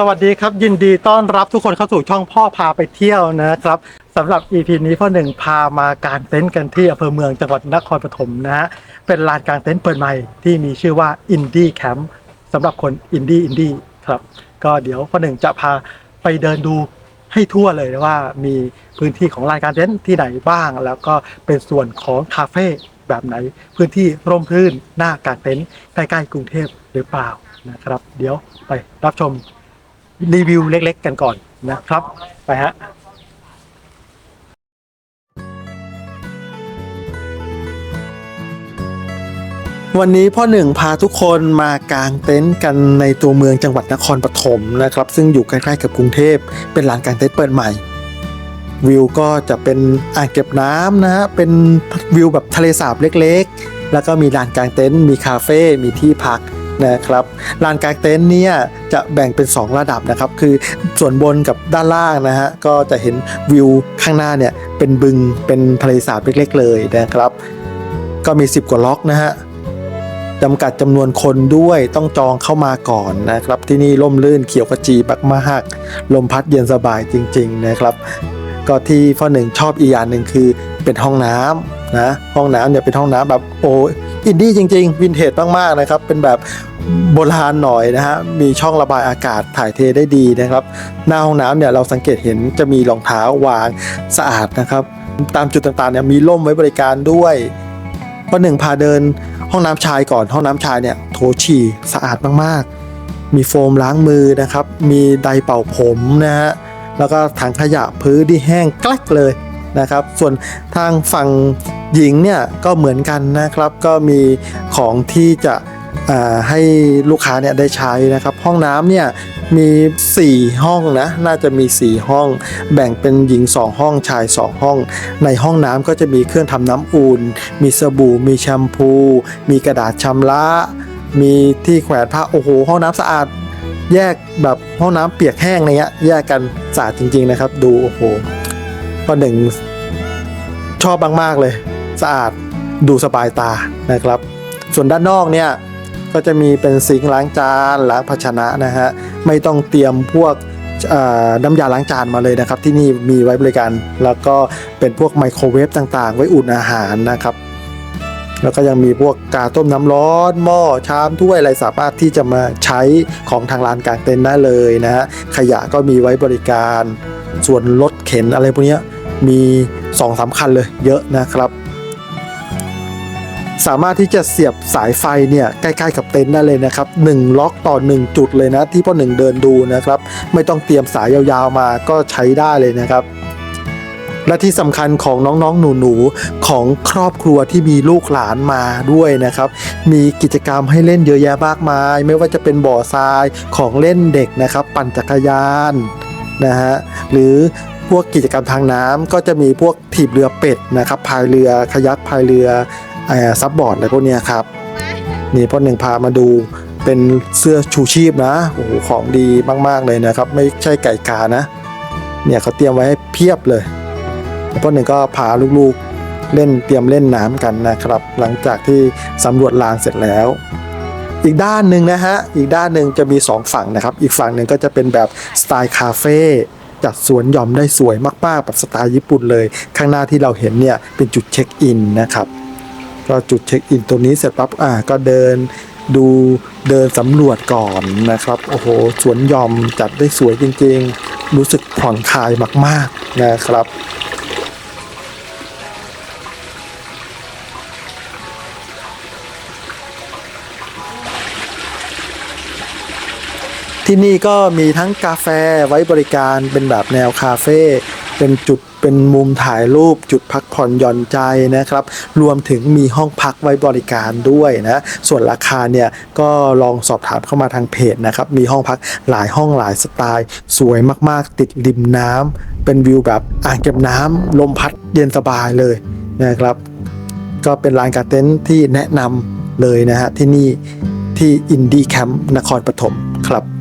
สวัสดีครับยินดีต้อนรับทุกคนเข้าสู่ช่องพ่อพาไปเที่ยวนะครับสำหรับ EP นี้พ่อหนึ่งพามากางเต็นท์กันที่อำเภอเมืองจังหวัดนครปฐมนะฮะเป็นลานกางเต็นท์เปิดใหม่ที่มีชื่อว่า Indie Camp สำหรับคนอินดี้อินดี้ครับ ก็เดี๋ยวพ่อหนึ่งจะพาไปเดินดูให้ทั่วเลยว่ามีพื้นที่ของลานกางเต็นท์ที่ไหนบ้าง แล้วก็เป็นส่วนของคาเฟ่แบบไหน พื้นที่ร่มรื่นหน้ากางเต็นท์ใกล้ๆกรุงเทพหรือเปล่านะครับ เดี๋ยวไปรับชม รีวิวเล็ก ๆ กันก่อนนะครับ ไปฮะวันนี้พ่อหนึ่งพาทุกคนมากางเต็นท์กันในตัวเมืองจังหวัดนครปฐมนะครับ ซึ่งอยู่ใกล้ๆกับกรุงเทพเป็นลานกางเต็นท์เปิดใหม่ วิวก็จะเป็นอ่างเก็บน้ำนะฮะเป็นวิวแบบทะเลสาบเล็กๆ แล้วก็มีลานกางเต็นท์มีคาเฟ่มีที่พัก นะครับลานกางเต็นท์เนี่ยจะแบ่งเป็น 2 ระดับนะครับ คือส่วนบนกับด้านล่างนะฮะก็จะเห็นวิวข้างหน้าเนี่ยเป็นบึงเป็นทะเลสาบเล็กๆเลยนะครับ ก็มี 10 กว่าล็อกนะฮะจำกัดจำนวนคนด้วยต้องจองเข้ามาก่อนนะครับ ที่นี่ร่มรื่นเขียวขจีบักมากลมพัดเย็นสบายจริง ๆนะครับ ก็ที่พ่อหนึ่งชอบอีกอย่างหนึ่งคือเป็นห้องน้ำนะห้องน้ำเนี่ยเป็นห้องน้ำแบบโอ้ อินดี้จริง ๆ วินเทจมากๆนะครับ เป็นแบบโบราณหน่อยนะฮะ มีช่องระบายอากาศถ่ายเทได้ดีนะครับ หน้าห้องน้ำเนี่ยเราสังเกตเห็นจะมีรองเท้าวางสะอาดนะครับ ตามจุดต่างๆเนี่ยมีร่มไว้บริการด้วยพ่อหนึ่งพาเดินห้องน้ำชายก่อนห้องน้ำชายเนี่ยโถฉี่สะอาดมากๆ มีโฟมล้างมือนะครับ มีไดร์เป่าผมนะฮะแล้วก็ถังขยะพื้นที่แห้งกลกเลยนะครับ ส่วนทางฝั่ง หญิงเนี่ยก็เหมือนกันนะครับ ก็มีของที่จะให้ลูกค้าเนี่ยได้ใช้นะครับ ห้องน้ำเนี่ยมี 4 ห้องนะน่าจะมี 4 ห้อง แบ่งเป็นหญิง 2 ห้องชาย 2 ห้อง ในห้องน้ำก็จะมีเครื่องทำน้ำอุ่นมีสบู่ มีแชมพู มีกระดาษชำระ มีที่แขวนผ้าโอ้โหห้องน้ำสะอาด แยกแบบห้องน้ำเปียกแห้งอะไรเงี้ยแยกกันสะอาดจริง ๆนะครับ ดูโอ้โหก็หนึ่งชอบมากๆเลย สะอาดดูสบายตานะครับ ส่วนด้านนอกเนี่ยก็จะมีเป็นซิงล้างจานล้างภาชนะนะฮะไม่ต้องเตรียมพวกน้ำยาล้างจานมาเลยนะครับ ที่นี่มีไว้บริการ แล้วก็เป็นพวกไมโครเวฟต่างๆ ไว้อุ่นอาหารนะครับ แล้วก็ยังมีพวกกาต้มน้ำร้อนหม้อชามถ้วยอะไรสามารถที่จะมาใช้ของทางร้านกลางเต็นท์ได้เลยนะฮะขยะก็มีไว้บริการ ส่วนรถเข็นอะไรพวกนี้มี2อสาคัญเลยเยอะนะครับ สามารถที่จะเสียบสายไฟเนี่ยใกล้ๆกับเต็นท์ได้เลยนะครับ1ล็อกต่อ 1 จุดเลยนะ ที่พ่อหนึ่งเดินดูนะครับ ไม่ต้องเตรียมสายยาวๆมาก็ใช้ได้เลยนะครับและที่สำคัญของน้องๆ หนูๆ ของครอบครัวที่มีลูกหลานมาด้วยนะครับ มีกิจกรรมให้เล่นเยอะแยะมากมาย ไม่ว่าจะเป็นบ่อทรายของเล่นเด็กนะครับ ปั่นจักรยานนะฮะหรือพวกกิจกรรมทางน้ำก็จะมีพวกถีบเรือเป็ดนะครับพายเรือคายักพายเรือ ซับบอร์ดอะไรพวกเนี้ยครับนี่พ่อหนึ่งพามาดูเป็นเสื้อชูชีพนะโอ้โหของดีมาก ๆ เลยนะครับ ไม่ใช่ไก่กานะ เนี่ยเขาเตรียมไว้ให้เพียบเลยพ่อหนึ่งก็พาลูกๆเล่นเตรียมเล่นน้ำกันนะครับ หลังจากที่สำรวจลานเสร็จแล้ว อีกด้านหนึ่งนะฮะอีกด้านหนึ่งจะมี 2 ฝั่งนะครับ อีกฝั่งหนึ่งก็จะเป็นแบบสไตล์คาเฟ่จัดสวนหย่อมได้สวยมากๆแบบสไตล์ญี่ปุ่นเลย ข้างหน้าที่เราเห็นเนี่ยเป็นจุดเช็คอินนะครับ ก็จุดเช็คอินตรงนี้เสร็จปั๊บอ่าก็เดินดูเดินสำรวจก่อนนะครับโอ้โหสวนยอมจัดได้สวยจริงๆ รู้สึกผ่อนคลายมากๆนะครับที่นี่ก็มีทั้งกาแฟไว้บริการเป็นแบบแนวคาเฟ่เป็นจุด เป็นมุมถ่ายรูปจุดพักผ่อนหย่อนใจนะครับ รวมถึงมีห้องพักไว้บริการด้วยนะ ส่วนราคาเนี่ยก็ลองสอบถามเข้ามาทางเพจนะครับ มีห้องพักหลายห้องหลายสไตล์ สวยมากๆ ติดริมน้ำเป็นวิวแบบอ่างเก็บน้ำลมพัดเย็นสบายเลยนะครับ ก็เป็นลานการเต็นท์ที่แนะนำเลยนะฮะที่นี่ที่อินดี้แคมป์นครปฐมครับ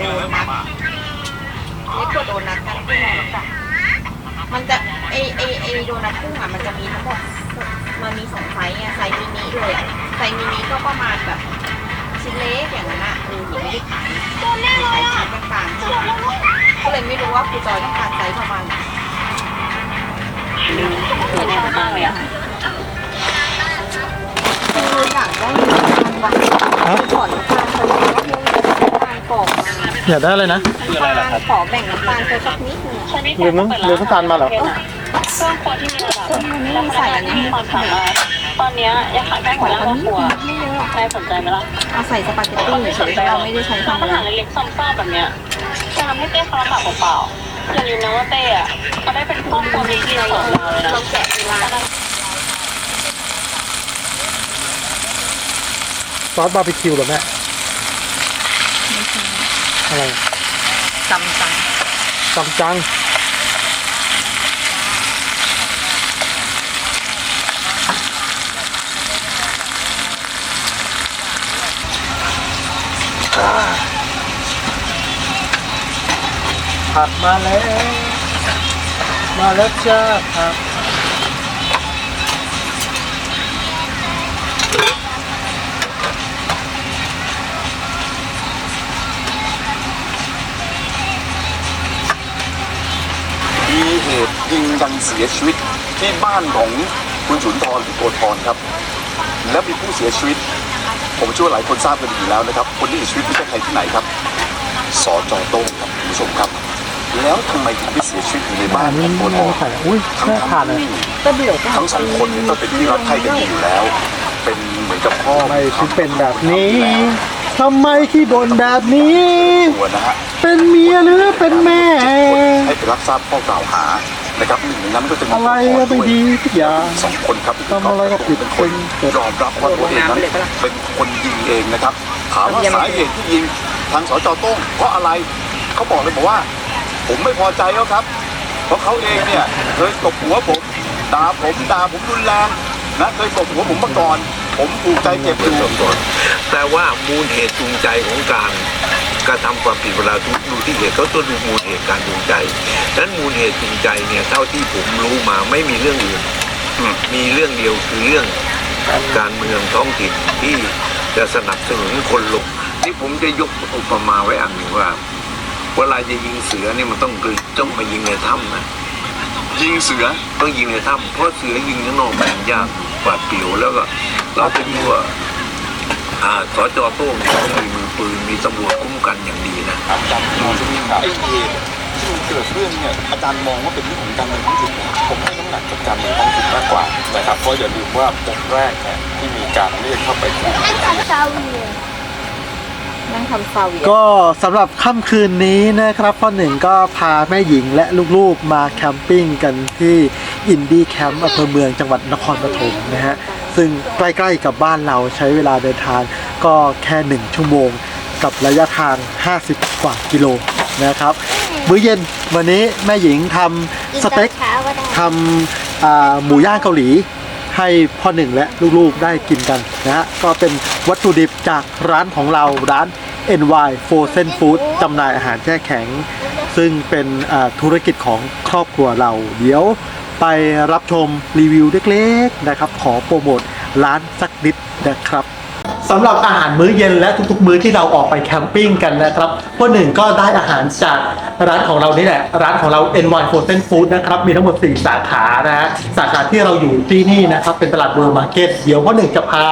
ได้นอนหรอกจ้ะมันจะไอไอไอโดนัทกุ้งอะมันจะมีทั้งหมดมันมีสองไซส์ไงไซส์มินิเลยอะไซส์มินิก็ประมาณแบบชิ้นเล็กอย่างนั้นอะเออหนูไม่ได้ขายขายชิ้นกลางๆก็เลยไม่รู้ว่าครูจอยต้องการไซส์ประมาณไหนสวยมากเลยอะคืออยากได้น้ำตาลหวานขอน้ำตาลเขาเลยว่าเรื่องน้ำตาลกรอกมา อยากได้อะไรนะ คืออะไรล่ะครับขอแบ่งน้ำตาลไปสักนิดหนึงลืมน้ำลืมน้ำตาลมาเหรอเครื่องครัวที่มีระดับและพนักงานที่มีความสามารถตอนเนี้ยยังขาดแค่หัวหน้าครอบครัวใครสนใจไหมล่ะเอาใส่สปาเกตตี้เฉยๆเราไม่ได้ใช้ทำทำอาอะไรหารเล็กๆซ้ำๆแบบเนี้ยจะทำให้เต้เขาลำบากเปล่าๆอย่าลืมนะว่าเต้อะเขาได้เป็นครอบครัวมีที่เราของเราเลยนะเราแกะเวลาซอสบาร์บีคิวเหรอแม่ อะไรจำจังจำจังผักมาแล้ว มาแล้วจ้าผัก เหตุยิงกันเสียชีวิตที่บ้านของคุณสุนทรหรือโกธรครับ และมีผู้เสียชีวิต ผมเชื่อว่าหลายคนทราบกันดีอยู่แล้วนะครับ คนที่เสียชีวิตไม่ใช่ใครที่ไหนครับสจโต้งครับคุณผู้ชมครับ แล้วทำไมถึงไปเสียชีวิตอยู่ในบ้านของโกธรใส่อุ้ยทั้งแม่ทั้ผ่านงเลยที่ก็เดือดก็ทั้งสองคนนี้ก็เป็นที่รักใคร่กันดีอยู่แล้ว เป็นเหมือนกับพ่อทำไมถึงเป็นแบบนี้ ทำไมขี้บ่นแบบนี้ ตัวนะฮะเป็นเมียหรือเป็นแม่ ให้ไปรับทราบข้อกล่าวหานะครับหนึ่งในนั้นก็จะมีอะไรก็ไม่ดีทุกอย่างสองคนครับที่ทำอะไรก็ผิดเป็นคนยอมรับว่าตัวเองนั้นเป็นคนยิงเองนะครับถามว่าสาเหตุที่ยิงทางสจโต้งเพราะอะไรเขาบอกเลยบอกว่า ผมไม่พอใจเขาครับ เพราะเขาเองเนี่ยเคยตบหัวผมด่าผมด่าผมรุนแรงนะเคยตบหัวผมมาก่อน ผมผูกใจเจ็บอยู่แต่ว่ามูลเหตุจูงใจของการกระทำความผิดเวลาดูดูที่เหตุเขาต้องดูมูลเหตุการจูงใจดังนั้นมูลเหตุจูงใจเนี่ยเท่าที่ผมรู้มาไม่มีเรื่องอื่นอืมมีเรื่องเดียวคือเรื่องการเมืองท้องถิ่นที่จะสนับสนุนคนลงที่ผมจะยกอุปมาไว้อันหนึ่งว่า เวลาจะยิงเสือเนี่ยมันต้องคือต้องมายิงในถ้ำนะยิงเสือต้องยิงในถ้ำเพราะเสือยิงข้างนอกแบ่งยากกว่าดเปลี่ยวแล้วก็ เราจะดูว่าอ่าสจโต้งเนี่ยเขามีมือปืนมีตำรวจคุ้มกันอย่างดีนะอาจารย์มองไอ้เหตุที่มันเกิดเรื่องเนี่ยอาจารย์มองว่าเป็นเรื่องของการเมืองท้องถิ่นนะผมให้น้ำหนักกับการเมืองท้องถิ่นมากกว่านะครับเพราะอย่าลืมว่าปกแรกเนี่ยที่มีการเรียกเข้าไปคุยนั่งทำซาเวียก็สำหรับค่ำคืนนี้นะครับพ่อหนึ่งก็พาแม่หญิงและลูกๆมาแคมปิ้งกันที่อินดี้แคมป์อำเภอเมืองจังหวัดนครปฐมนะฮะ ซึ่งใกล้ๆกับบ้านเราใช้เวลาเดินทางก็แค่หนึ่งชั่วโมง กับระยะทาง 50 กว่ากิโลนะครับ มื้อเย็นวันนี้แม่หญิงทำสเต็กทำอ่าหมูย่างเกาหลีให้พ่อหนึ่งและลูกๆได้กินกันนะฮะก็เป็นวัตถุดิบจากร้านของเราร้าน NY Frozen Food จำหน่ายอาหารแช่แข็ง ซึ่งเป็นอ่าธุรกิจของครอบครัวเรา เดี๋ยว ไปรับชมรีวิวเล็กๆนะครับ ขอโปรโมทร้านสักนิดนะครับสำหรับอาหารมื้อเย็นและทุกๆ มื้อที่เราออกไปแคมปิ้งกันนะครับพวกหนึ่งก็ได้อาหารจากร้านของเรานี่แหละ ร้านของเรา N1 Frozen Food นะครับ มีทั้งหมด 4 สาขานะฮะสาขาที่เราอยู่ที่นี่นะครับ เป็นตลาดเวิร์มาร์เก็ตเดี๋ยวพ่อหนึ่งจะพา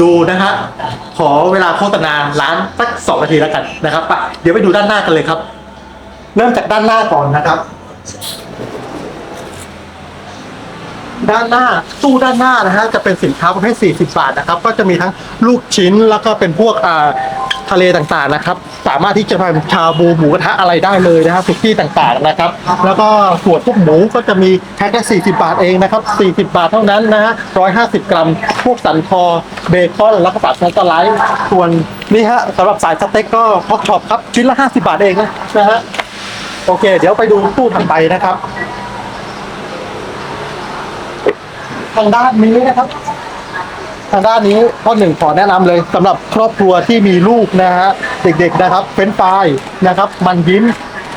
ดูนะฮะขอเวลาโฆษณาร้านสักสองนาทีแล้วกันนะครับไปเดี๋ยวไปดูด้านหน้ากันเลยครับ เริ่มจากด้านหน้าก่อนนะครับ ด้านหน้าตู้ด้านหน้านะฮะจะเป็นสินค้าประเภท 40 บาทนะครับ ก็จะมีทั้งลูกชิ้นแล้วก็เป็นพวกอ่าทะเลต่างๆนะครับ สามารถที่จะทำชาบูหมูกระทะอะไรได้เลยนะฮะสุกี้ต่างๆนะครับ แล้วก็ส่วนพวกหมูก็จะมีแพ็คละ40 บาทเองนะครับ 40 บาทเท่านั้นนะฮะ150 กรัม พวกสันคอเบคอนแล้วก็ปลาสไลด์ส่วนนี่ฮะสำหรับสายสเต็กก็พอกช็อปครับชิ้นละ 50 บาทเองนะนะฮะโอเค เดี๋ยวไปดูตู้ถัดไปนะครับ ทางด้านนี้นะครับ ทางด้านนี้ข้อหนึ่งขอแนะนำเลยสำหรับครอบครัวที่มีลูกนะฮะเด็กๆนะครับเฟรนช์ฟรายนะครับ มันยิ้ม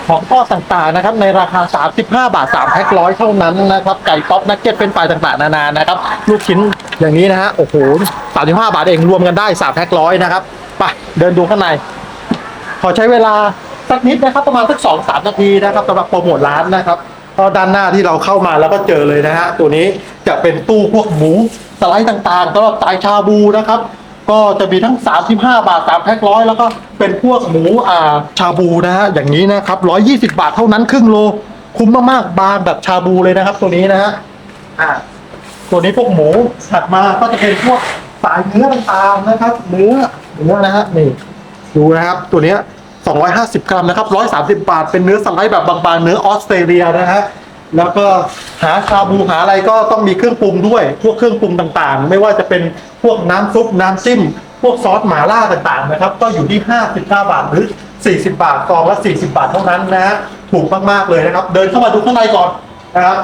ของทอดต่างๆนะครับในราคา 35 บาท 3 แพ็คร้อยเท่านั้นนะครับไก่ป๊อปนักเก็ตเป็นปลายต่างๆ นานานะครับ ลูกชิ้นอย่างนี้นะฮะโอ้โห 35 บาทเองรวมกันได้ 3 แพ็คร้อยนะครับไปเดินดูข้างใน ขอใช้เวลาสักนิดนะครับ ประมาณสักสองสามนาทีนะครับสำหรับโปรโมทร้านนะครับ ก็ด้านหน้าที่เราเข้ามาแล้วก็เจอเลยนะฮะตัวนี้จะเป็นตู้พวกหมูสไลด์ต่างๆสำหรับสายชาบูนะครับ ก็จะมีทั้ง 35 บาท3แพ็คร้อยแล้วก็เป็นพวกหมูอ่าชาบูนะฮะอย่างนี้นะครับ 120 บาทเท่านั้นครึ่งโล คุ้มมากๆบางแบบชาบูเลยนะครับ ตัวนี้นะฮะอ่าตัวนี้พวกหมูถัดมาก็จะเป็นพวกสายเนื้อต่างๆนะครับ เนื้อเนื้อนะฮะนี่ดูนะครับ ตัวเนี้ย 250 กรัมนะครับ 130 บาท เป็นเนื้อสไลด์แบบบางๆ เนื้อออสเตรเลียนะฮะ แล้วก็หาชาบูหาอะไรก็ต้องมีเครื่องปรุงด้วย พวกเครื่องปรุงต่างๆ ไม่ว่าจะเป็นพวกน้ำซุปน้ำจิ้ม พวกซอสหม่าล่าต่างๆ นะครับ ก็อยู่ที่ 59 บาทหรือ 40 บาทซองละ 40 บาทเท่านั้นนะฮะ ถูกมากๆ เลยนะครับ เดินเข้ามาดูข้างในก่อนนะครับ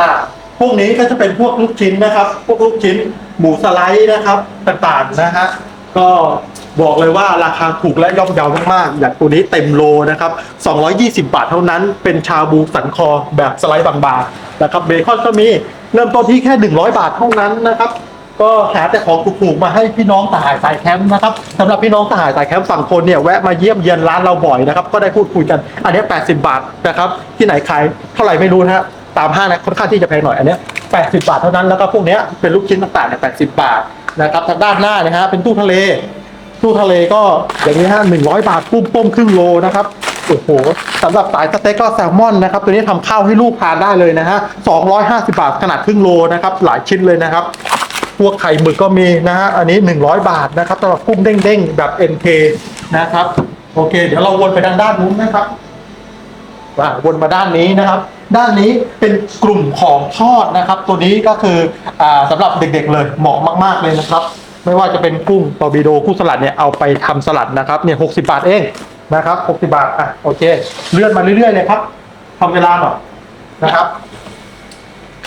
อ่าพวกนี้ก็จะเป็นพวกลูกชิ้นนะครับ พวกลูกชิ้นหมูสไลด์นะครับ ต่างๆ นะฮะ ก็ บอกเลยว่าราคาถูกและย่อมเยาวมากๆอย่างตัวนี้เต็มโลนะครับ 220 บาทเท่านั้น เป็นชาบูสันคอแบบสไลด์บางๆนะครับเบคอนก็มีเริ่มต้นที่แค่ 100 บาทเท่านั้นนะครับก็หาแต่ของถูกๆมาให้พี่น้องทหารสายแคมป์นะครับสำหรับพี่น้องทหารสายแคมป์ฝั่งคนเนี่ยแวะมาเยี่ยมเยียนร้านเราบ่อยนะครับก็ได้พูดคุยกันอันนี้ 80 บาทนะครับที่ไหนขายเท่าไหร่ไม่รู้นะฮะตามห้างนะค่อนข้างที่จะแพงหน่อยอันนี้ 80 บาทเท่านั้นแล้วก็พวกนี้เป็นลูกชิ้นต่างๆเนี่ย80 บาทนะครับทางด้านหน้านะฮะเป็นตู้ทะเล ตู้ทะเลก็อย่างนี้ฮะ100บาทปุ้มต้มครึ่งโลนะครับโอ้โหสำหรับสายสเต็กก็แซลมอนนะครับ ตัวนี้ทำข้าวให้ลูกทานได้เลยนะฮะ250บาทขนาดครึ่งโลนะครับ หลายชิ้นเลยนะครับ พวกไข่หมึกก็มีนะฮะอันนี้100บาทนะครับสำหรับกุ้งเด้งๆแบบ NK นะครับ โอเค เดี๋ยวเราวนไปทางด้านนู้นนะครับว่าวนมาด้านนี้นะครับ ด้านนี้เป็นกลุ่มของทอดนะครับ ตัวนี้ก็คืออ่าสำหรับเด็กๆเลยเหมาะมาก ๆเลยนะครับ ไม่ว่าจะเป็นกุ้งตอร์บิโดกุ้งสลัดเนี่ยเอาไปทำสลัดนะครับเนี่ยหกสิบาทเองนะครับ60บาทอะโอเคเลื่อนมาเรื่อยๆเลยครับทำเวลาหน่อยนะครับ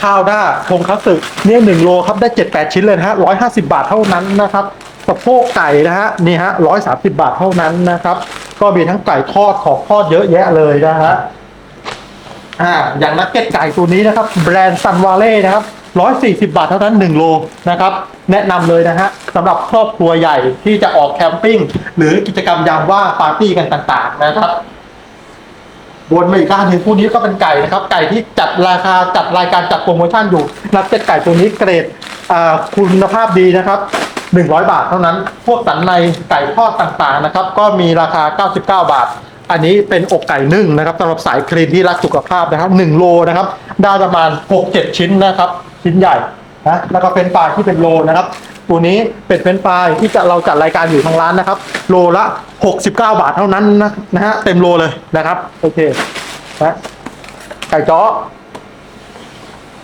ข้าวหน้าทงคัตสึเนี่ยหนึ่งโลครับได้เจ็ดแปดชิ้นเลยนะฮะร้อยห้าสิบาทเท่านั้นนะครับสะโพกไก่นะฮะนี่ฮะร้อยสามสิบาทเท่านั้นนะครับ ก็มีทั้งไก่ทอดของทอดเยอะแยะเลยนะฮะอ่าอย่างนักเก็ตไก่ตัวนี้นะครับ แบรนด์ซันวาเล่นะครับ ร้อยสี่สิบาทเท่านั้นหนึ่งโลนะครับ แนะนำเลยนะฮะสำหรับครอบครัวใหญ่ที่จะออกแคมปิ้ง หรือกิจกรรมยามว่างปาร์ตี้กันต่างๆนะครับวนมาอีกด้านหนึ่งคู่นี้ก็เป็นไก่นะครับ ไก่ที่จัดราคาจัดรายการจัดโปรโมชั่นอยู่นักเก็ตไก่ตัวนี้เกรดคุณภาพดีนะครับ 100 บาทเท่านั้น พวกสันในไก่ทอดต่างๆนะครับ ก็มีราคา 99 บาท อันนี้เป็นอกไก่นึ่งนะครับสำหรับสายคลีนที่รักสุขภาพนะครับ1โลนะครับ ได้ประมาณ 6-7 ชิ้นนะครับ ชิ้นใหญ่นะแล้วก็เป็นปลายที่เป็นโลนะครับ ตัวนี้เป็นเฟรนช์ฟรายที่จะเราจัดรายการอยู่ทางร้านนะครับ โลละ 69 บาทเท่านั้นนะนะฮะเต็มโลเลยนะครับโอเคนะไก่จ้อ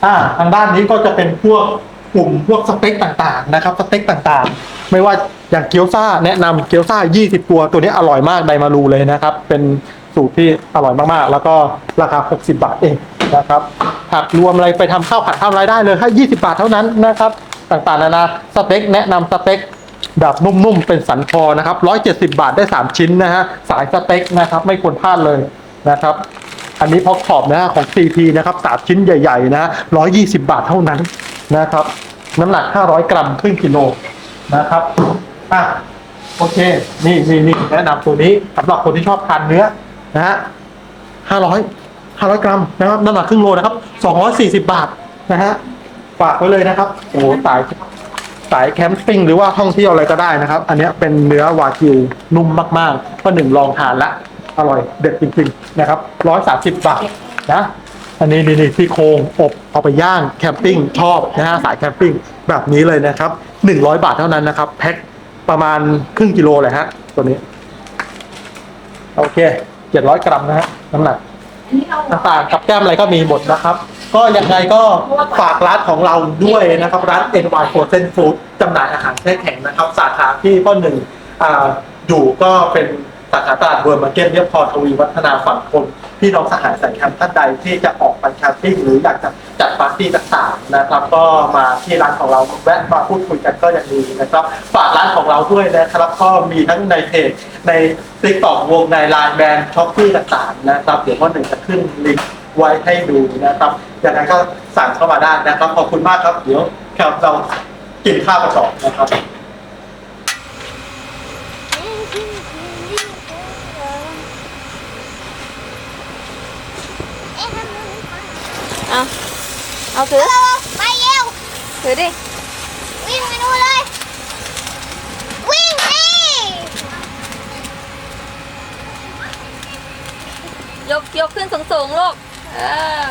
อ่าทางด้านนี้ก็จะเป็นพวกกลุ่มพวกสเต็กต่างๆนะครับสเต็กต่างๆ ไม่ว่าอย่างเกี๊ยวซ่าแนะนำเกี๊ยวซ่า 20 ตัว ตัวนี้อร่อยมากไดมารูเลยนะครับ เป็นสูตรที่อร่อยมากๆ แล้วก็ราคา 60 บาทเอง นะครับ ผักรวมอะไรไปทำข้าวผัดทำอะไรได้เลยให้20 บาทเท่านั้นนะครับ ต่างๆนานาสเต็กแนะนำสเต็กแบบนุ่มๆ เป็นสันคอนะครับ 170 บาทได้ 3 ชิ้นนะฮะ สายสเต็กนะครับ ไม่ควรพลาดเลยนะครับ อันนี้พอกขอบนะฮะของ CP นะครับสามชิ้นใหญ่ๆนะฮะ120 บาทเท่านั้นนะครับ น้ำหนัก 500 กรัมครึ่งกิโลนะครับ อะ โอเค นี่นี่นี่แนะนำตัวนี้สำหรับคนที่ชอบทานเนื้อนะฮะ500 500 กรัมนะครับน้ำหนักครึ่งโลนะครับ 240 บาทนะฮะฝากไว้เลยนะครับโอ้โหสายสายแคมปิ้งหรือว่าท่องเที่ยวอะไรก็ได้นะครับ อันนี้เป็นเนื้อวากิวนุ่มมากๆก็หนึ่งลองทานละ อร่อยเด็ดจริงๆนะครับ 130 บาทนะอันนี้นี่นี่ที่โครงอบเอาไปย่างแคมปิ้งชอบนะฮะสายแคมปิ้งแบบนี้เลยนะครับ 100 บาทเท่านั้นนะครับแพ็คประมาณครึ่งกิโลเลยฮะตัวนี้ โอเค 700 กรัมนะฮะน้ำหนัก ต่างๆกับแก้มอะไรก็มีหมดนะครับ ก็ยังไงก็ฝากร้านของเราด้วยนะครับ ร้าน NY Frozen Food จำหน่ายอาหารแช่แข็งนะครับ สาขาที่ข้อหนึ่งออยู่ก็เป็น สาขาตลาดเวิร์มาร์เก็ตเรียบพอทวีวัฒนาฝั่งคนพี่น้องสหายสายแคมป์ท่านใดที่จะออกไปแคมปิ้งหรืออยากจะจัดปาร์ตี้ต่างๆนะครับ ก็มาที่ร้านของเราแวะมาพูดคุยกันก็ยังดีนะครับฝากร้านของเราด้วยนะครับ ก็มีทั้งในเพจในติ๊กต็อกวงในไลน์แบรนด์ช็อปปี้ต่างๆนะครับเดี๋ยวว่าหนึ่งจะขึ้นลิงก์ไว้ให้ดูนะครับอย่างนั้นก็สั่งเข้ามาได้นะครับขอบคุณมากครับเดี๋ยวครับเรากินข้าวกันต่อนะครับ เอาเอา ถือ ไปเร็ว ถือดิ วิ่งไปนู่นเลย วิ่งสิยกยกขึ้นสูงๆลูกเออ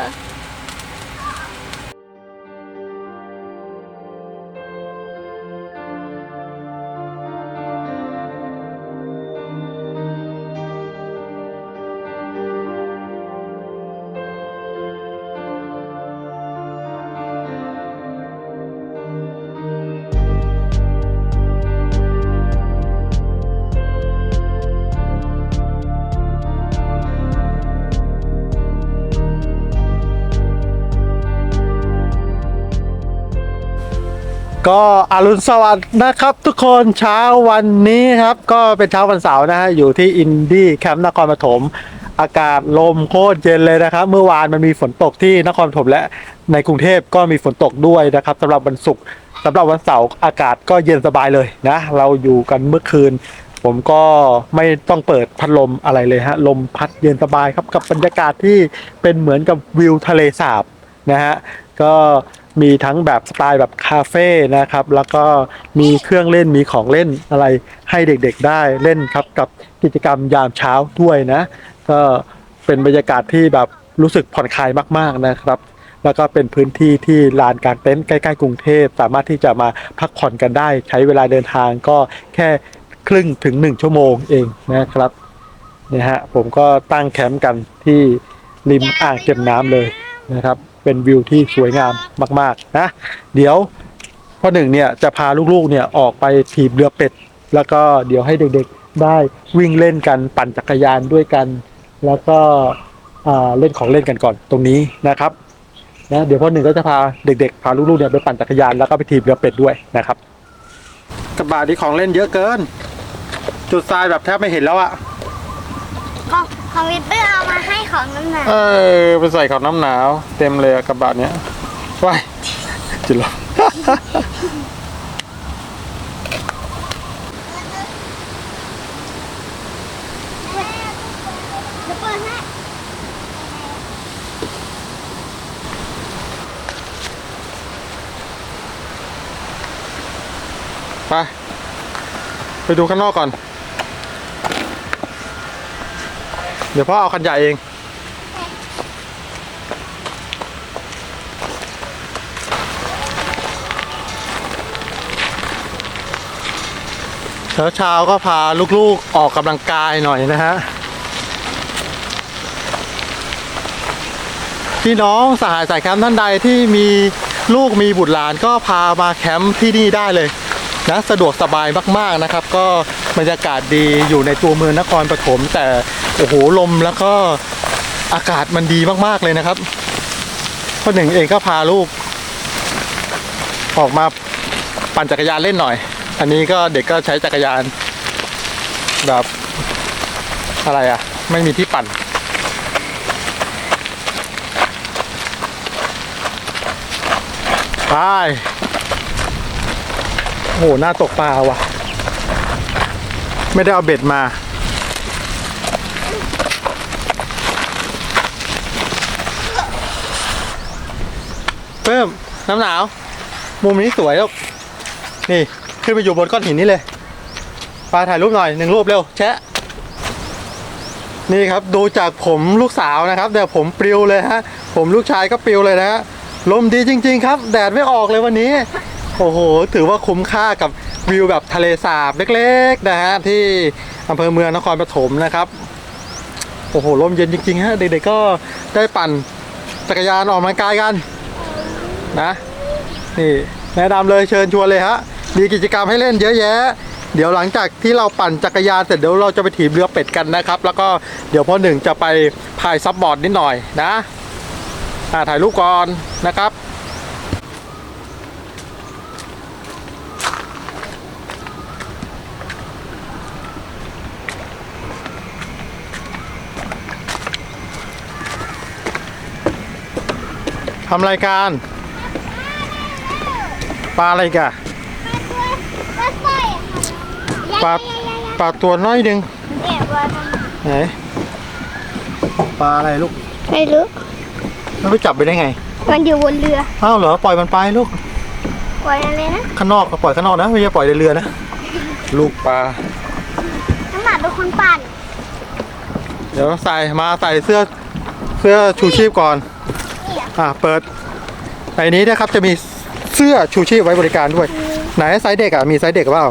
ก็อรุณสวัสดิ์นะครับทุกคนเช้าวันนี้ครับ ก็เป็นเช้าวันเสาร์นะฮะอยู่ที่อินดี้แคมป์นครปฐมอากาศลมโคตรเย็นเลยนะครับ เมื่อวานมันมีฝนตกที่นครปฐมและในกรุงเทพก็มีฝนตกด้วยนะครับสำหรับวันศุกร์สำหรับวันเสาร์อากาศก็เย็นสบายเลยนะ เราอยู่กันเมื่อคืน ผมก็ไม่ต้องเปิดพัดลมอะไรเลยฮะลมพัดเย็นสบายครับกับบรรยากาศที่เป็นเหมือนกับวิวทะเลสาบนะฮะก็ มีทั้งแบบสไตล์แบบคาเฟ่นะครับ แล้วก็มีเครื่องเล่นมีของเล่นอะไรให้เด็กๆได้เล่นครับกับกิจกรรมยามเช้าด้วยนะ ก็เป็นบรรยากาศที่แบบรู้สึกผ่อนคลายมากๆนะครับ แล้วก็เป็นพื้นที่ที่ลานกางเต็นท์ใกล้ๆกรุงเทพ สามารถที่จะมาพักผ่อนกันได้ ใช้เวลาเดินทางก็แค่ครึ่งถึง 1 ชั่วโมงเองนะครับนี่ฮะผมก็ตั้งแคมป์กันที่ริมอ่างเก็บน้ำเลยนะครับ เป็นวิวที่สวยงามมากๆนะ เดี๋ยวพ่อหนึ่งเนี่ยจะพาลูกๆเนี่ยออกไปถีบเรือเป็ด แล้วก็เดี๋ยวให้เด็กๆได้วิ่งเล่นกันปั่นจักรยานด้วยกัน แล้วก็เล่นของเล่นกันก่อนตรงนี้นะครับนะเดี๋ยวพ่อหนึ่งก็จะพาเด็กๆ พาลูกๆเนี่ยไปปั่นจักรยานแล้วก็ไปถีบเรือเป็ดด้วยนะครับกระบะนี้ของเล่นเยอะเกิน จุดทรายแบบแทบไม่เห็นแล้วอะ ของของวิปเปอร์เอามาให้ของน้ำหนักเออไปใส่ของน้ำหนาว เต็มเลยอะกระบะเนี้ยว้ายจิหลอไป ไปดูข้างนอกก่อน เดี๋ยวพ่อเอาคันใหญ่เอง เช้าเช้าก็พาลูกๆออกกำลังกายหน่อยนะฮะ พี่น้องสหายสายแคมป์ท่านใดที่มีลูกมีบุตรหลานก็พามาแคมป์ที่นี่ได้เลยนะสะดวกสบายมากๆนะครับ ก็บรรยากาศดีอยู่ในตัวเมืองนครปฐมแต่ โอ้โหลมแล้วก็อากาศมันดีมากๆเลยนะครับพ่อหนึ่งเองก็พาลูก ออกมาปั่นจักรยานเล่นหน่อย อันนี้ก็เด็กก็ใช้จักรยาน แบบอะไรอะไม่มีที่ปั่น ไป โอ้โหน่าตกปลาว่ะ ไม่ได้เอาเบ็ดมา พิ่มน้ำหนาว มุมนี้สวยลูกนี่ขึ้นไปอยู่บนก้อนหินนี่เลยปลาถ่ายรูปหน่อยหนึ่งรูปเร็วแชะนี่ครับดูจากผมลูกสาวนะครับเดี๋ยวผมปลิวเลยฮะผมลูกชายก็ปลิวเลยนะฮะลมดีจริง ๆ ครับ แดดไม่ออกเลยวันนี้ โอ้โห ถือว่าคุ้มค่ากับวิวแบบทะเลสาบเล็กๆนะฮะที่อำเภอเมืองนครปฐมนะครับโอ้โหลมเย็นจริงๆฮะเด็กๆก็ได้ปั่นจักรยานออกกำลังกายกัน นะ นี่แนะนำเลยเชิญชวนเลยฮะ มีกิจกรรมให้เล่นเยอะแยะ เดี๋ยวหลังจากที่เราปั่นจักรยานเสร็จเดี๋ยวเราจะไปถีบเรือเป็ดกันนะครับ แล้วก็เดี๋ยวพ่อหนึ่งจะไปพายซับบอร์ดนิดหน่อยนะอ่าถ่ายรูปก่อนนะครับทำรายการ ปลาอะไรกันรถไฟปลาปลาตัวน้อยหนึ่งเก็บไว้ไหนปลาอะไรลูกไม่รู้มันไปจับไปได้ไง มันอยู่บนเรืออ้าวเหรอปล่อยมันไปลูกปล่อยอะไรนะข้างนอกก็ปล่อยข้างนอกนะไม่ใช่ปล่อยในเรือนะลูกปลาน้ำหนักเป็นคนปั่นเดี๋ยวใส่มาใส่เสื้อเสื้อชูชีพก่อนอะเปิดในนี้นะครับจะมีเสื้อชูชีพไว้บริการด้วย ไหนไซส์เด็กอะ มีไซส์เด็กเปล่า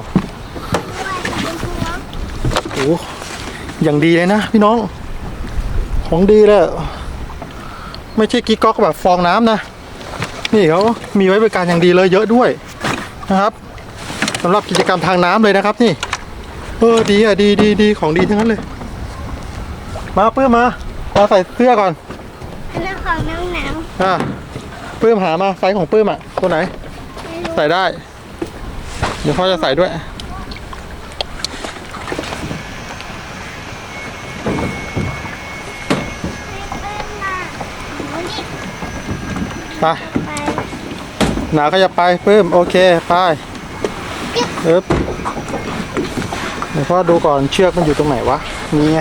โอ้อย่างดีเลยนะพี่น้อง ของดีเลยไม่ใช่กิ๊กก๊อกแบบฟองน้ำนะ นี่เขามีไว้บริการอย่างดีเลยเยอะด้วยนะครับสำหรับกิจกรรมทางน้ำเลยนะครับ นี่ เออดีอะดีดีดีของดีทั้งนั้นเลย มาเพื่อมามาใส่เสื้อก่อนเรื่องของน้ำหนาวอะปื้มหามาไซส์ของปื้มอะ ตัวไหน ใส่ได้ เดี๋ยวพ่อจะใส่ด้วยไปไปหนาก็จะไปปื้ม โอเค ไปเอ๊บเดี๋ยวพ่อดูก่อนเชือกมันอยู่ตรงไหนวะ นี่ไง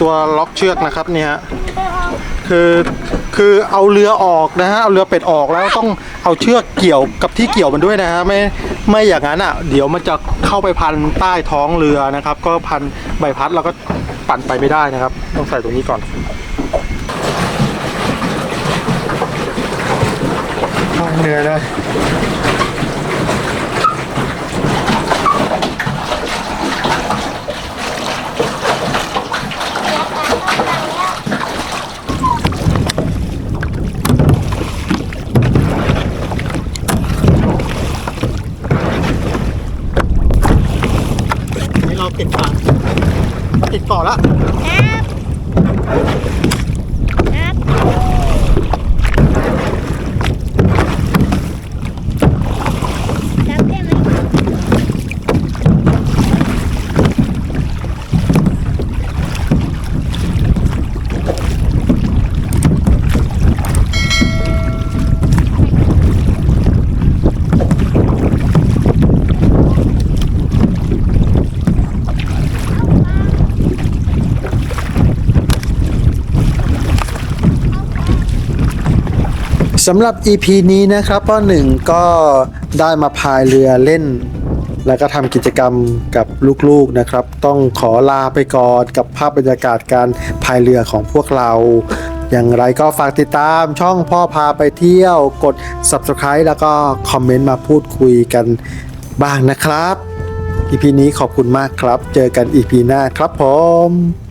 ตัวล็อกเชือกนะครับเนี่ย คือคือเอาเรือออกนะฮะเอาเรือเป็ดออกแล้วต้องเอาเชือกเกี่ยวกับที่เกี่ยวมันด้วยนะฮะไม่ไม่อย่างนั้นอะเดี๋ยวมันจะเข้าไปพันใต้ท้องเรือนะครับ ก็พันใบพัดแล้วก็ปั่นไปไม่ได้นะครับ ต้องใส่ตรงนี้ก่อนเหนื่อยเลย นี่เราติดฝั่ง ติดเกาะแล้ว ครับครับรับได้ไหม สำหรับ EP นี้นะครับพ่อหนึ่งก็ได้มาพายเรือเล่น แล้วก็ทำกิจกรรมกับลูกๆนะครับ ต้องขอลาไปก่อนกับภาพบรรยากาศการพายเรือของพวกเรา อย่างไรก็ฝากติดตามช่องพ่อพาไปเที่ยวกด Subscribe แล้วก็คอมเมนต์มาพูดคุยกันบ้างนะครับ EP นี้ขอบคุณมากครับ เจอกัน EP หน้าครับผม